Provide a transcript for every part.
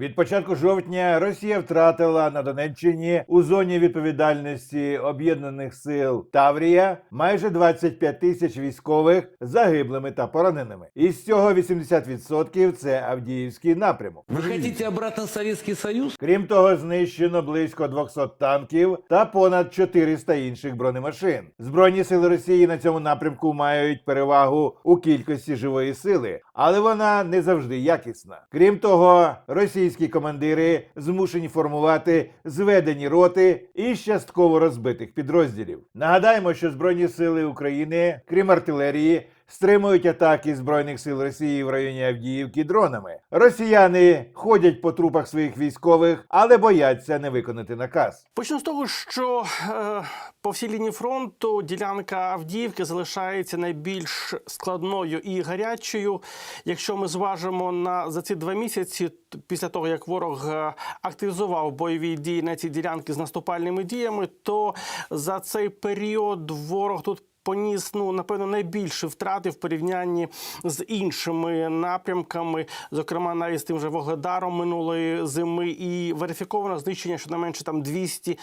Від початку жовтня Росія втратила на Донеччині у зоні відповідальності об'єднаних сил Таврія майже 25 тисяч військових загиблими та пораненими. Із цього 80% – це Авдіївський напрямок. Вы хотите обратно в Советский Союз? Крім того, знищено близько 200 танків та понад 400 інших бронемашин. Збройні сили Росії на цьому напрямку мають перевагу у кількості живої сили, але вона не завжди якісна. Крім того, російські командири змушені формувати зведені роти із частково розбитих підрозділів. Нагадаємо, що збройні сили України, крім артилерії, стримують атаки збройних сил Росії в районі Авдіївки дронами. Росіяни ходять по трупах своїх військових, але бояться не виконати наказ. Почну з того, що е, по всій лінії фронту ділянка Авдіївки залишається найбільш складною і гарячою. Якщо ми зважимо на за ці два місяці, після того як ворог е, активізував бойові дії на цій ділянці з наступальними діями, то за цей період ворог тут. Поніс ну напевно найбільші втрати в порівнянні з іншими напрямками, зокрема навіть з тим же Вогледаром минулої зими, і верифіковано знищення щонайменше там 200 е,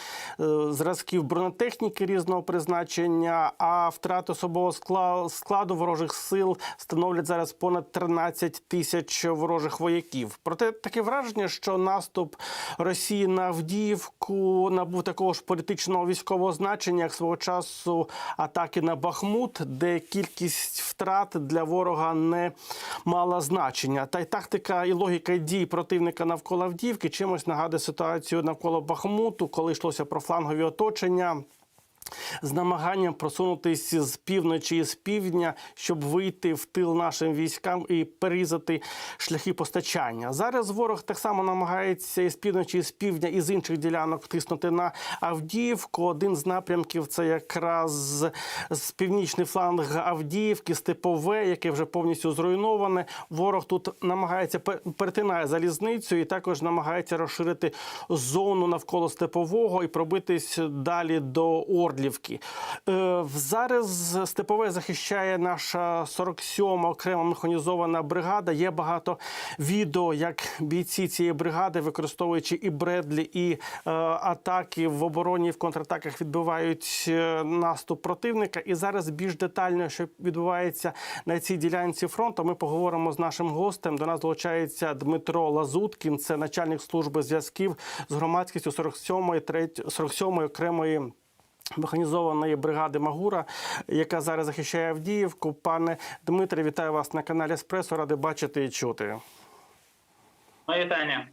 зразків бронетехніки різного призначення. А втрати особового скла- складу ворожих сил становлять зараз понад 13 тисяч ворожих вояків. Проте таке враження, що наступ Росії на Авдіївку набув такого ж політичного військового значення, як свого часу атаки на Бахмут, де кількість втрат для ворога не мала значення. Та й тактика і логіка дій противника навколо Авдіївки чимось нагадує ситуацію навколо Бахмуту, коли йшлося про флангові оточення з намаганням просунутися з півночі і з півдня, щоб вийти в тил нашим військам і перерізати шляхи постачання. Зараз ворог так само намагається і з півночі, і з півдня, і з інших ділянок втиснути на Авдіївку. Один з напрямків це якраз з північний фланг Авдіївки, Степове, яке вже повністю зруйноване. Ворог тут намагається пе- перетинає залізницю і також намагається розширити зону навколо степового і пробитись далі до Ордлівки. Е, зараз степове захищає наша 47-ма окрема механізована бригада. Є багато відео, як бійці цієї бригади, використовуючи і Бредлі, і е, атаки в обороні, в контратаках відбивають е, наступ противника. І зараз більш детально, що відбувається на цій ділянці фронту, ми поговоримо з нашим гостем. До нас долучається Дмитро Лазуткін, це начальник служби зв'язків з громадськістю 47-ї 3 47-ї окремої. Механізованої бригади Магура, яка зараз захищає Авдіївку. Пане Дмитре, вітаю вас на каналі Еспресо. Ради бачити і чути. Вітання.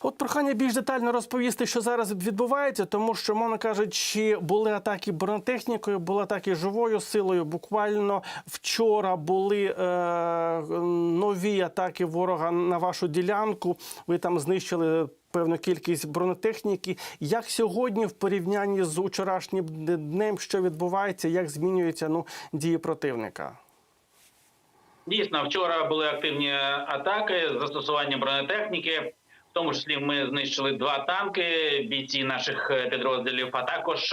От прохання більш детально розповісти, що зараз відбувається, тому що, мовно кажучи, були атаки бронетехнікою, були атаки живою силою. Буквально вчора були е, нові атаки ворога на вашу ділянку. Ви там знищили. Певну кількість бронетехніки. Як сьогодні, в порівнянні з вчорашнім днем, що відбувається, як змінюються ну, дії противника? Дійсно, вчора були активні атаки з застосуванням бронетехніки. В тому числі ми знищили два танки, бійці наших е, підрозділів, а також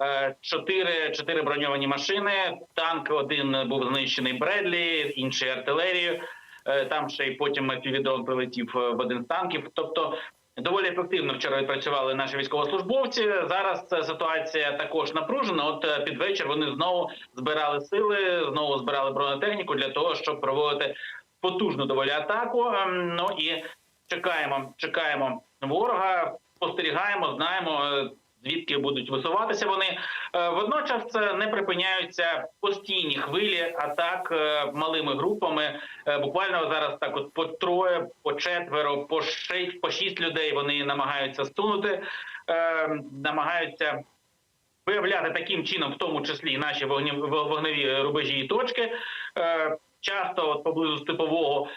е, чотири, чотири броньовані машини. Танк один був знищений Бредлі, інший артилерією. Е, Там ще й потім півдрон прилетів е, в один з танків. Тобто доволі ефективно вчора відпрацювали наші військовослужбовці. Зараз ситуація також напружена. От е, під вечір вони знову збирали сили, знову збирали бронетехніку для того, щоб проводити потужну доволі атаку. Ем, Ну і чекаємо, чекаємо ворога, спостерігаємо, знаємо. Звідки будуть висуватися вони Е, водночас е, не припиняються постійні хвилі атак е, малими групами. Е, Буквально зараз так, от по троє, по четверо, по шість, по шість людей вони намагаються стунути, намагаються виявляти таким чином, в тому числі і наші вогневі рубежі і точки. Часто от поблизу степового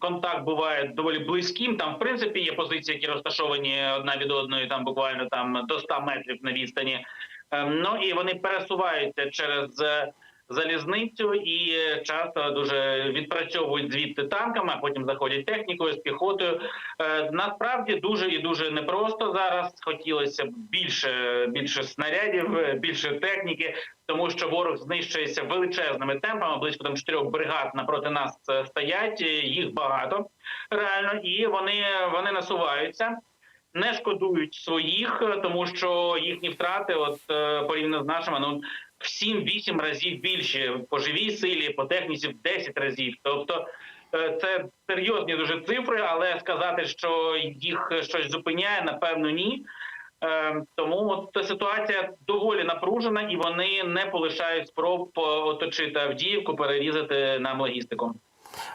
контакт буває доволі близьким. Там, в принципі, є позиції, які розташовані одна від одної, там буквально там до 100 метрів на відстані. Е, Ну і вони пересуваються через е, залізницю і часто дуже відпрацьовують звідти танками, а потім заходять технікою з піхотою. Е, Насправді дуже і дуже непросто зараз. Хотілося б більше, більше снарядів, е, більше техніки, тому що ворог знищується величезними темпами. Близько там чотирьох бригад напроти нас е, стоять. Їх багато реально, і вони, вони насуваються. Не шкодують своїх, тому що їхні втрати, от порівняно з нашими, ну в 7-8 разів більше по живій силі, по техніці в 10 разів. Тобто е, це серйозні дуже цифри, але сказати, що їх щось зупиняє, напевно, ні. Е, Тому от ситуація доволі напружена, і вони не полишають спроб е, оточити Авдіївку, перерізати нам логістику.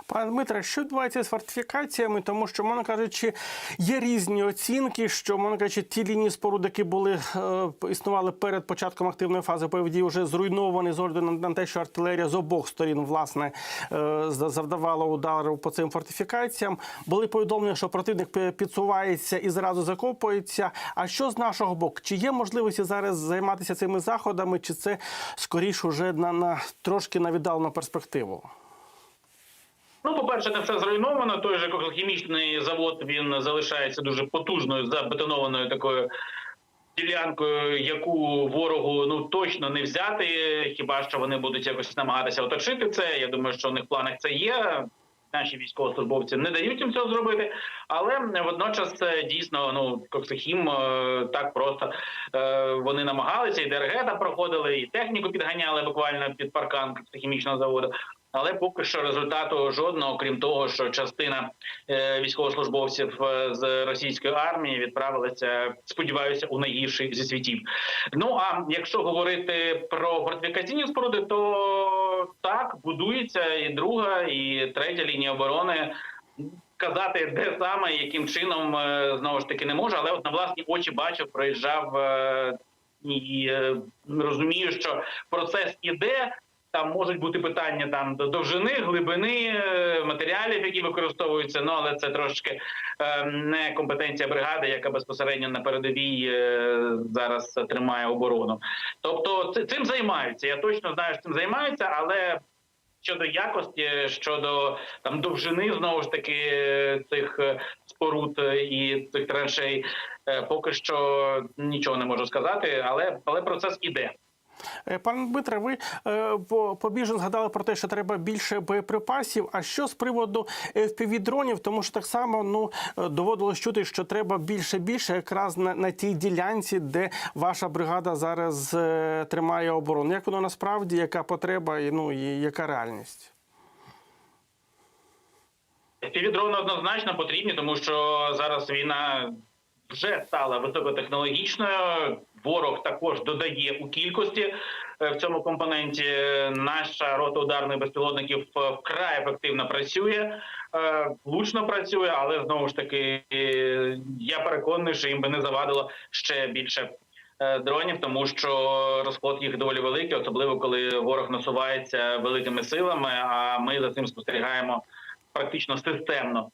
Пане Дмитре, що відбувається з фортифікаціями? Тому що, мовно кажучи, є різні оцінки, що мовно кажучи, ті лінії споруд, які були е, існували перед початком активної фази бойових вже зруйновані з огляду на, те, що артилерія з обох сторін власне е, завдавала ударів по цим фортифікаціям. Були повідомлення, що противник підсувається і зразу закопується. А що з нашого боку? Чи є можливості зараз займатися цими заходами, чи це скоріш уже на, на трошки на віддалену перспективу? Ну, по-перше, не все зруйновано. Той же хімічний завод він залишається дуже потужною забетонованою такою ділянкою, яку ворогу ну точно не взяти. Хіба що вони будуть якось намагатися оточити це? Я думаю, що у них в планах це є. Наші військовослужбовці не дають їм цього зробити, але водночас дійсно ну Коксихім е, так просто е, вони намагалися і ДРГ там проходили, і техніку підганяли буквально під паркан хімічного заводу. Але поки що результату жодного, крім того, що частина е, військовослужбовців е, з російської армії відправилася, сподіваюся, у найгірший зі світів. Ну а якщо говорити про фортифікаційні споруди, то так будується і друга, і третя лінія оборони. Казати, де саме яким чином е, знову ж таки не можу, але от на власні очі бачив, проїжджав і розумію, що процес іде. Там можуть бути питання там до довжини, глибини е, матеріалів, які використовуються. Ну але це трошки е, не компетенція бригади, яка безпосередньо на передовій е, зараз тримає оборону. Тобто цим займаються. Я точно знаю, що цим займаються, але щодо якості, щодо там довжини, знову ж таки цих е, споруд е, і цих траншей, поки що нічого не можу сказати, але але процес іде. Е, Пане Дмитре, ви е, побіжно згадали про те, що треба більше боєприпасів. А що з приводу FPV-дронів? Тому що так само ну е, доводилось чути, що треба більше більше якраз на, на тій ділянці, де ваша бригада зараз тримає оборону. Як воно насправді, яка потреба і ну і яка реальність? Півдрони однозначно потрібні, тому що зараз війна вже стала високотехнологічною. Ворог також додає у кількості е, в цьому компоненті. Наша рота ударних безпілотників е, вкрай ефективно працює, е, влучно працює, але знову ж таки е, я переконаний, що їм би не завадило ще більше. е, Дронів, тому що розход їх доволі великий, особливо коли ворог насувається великими силами. А ми за цим спостерігаємо практично системно.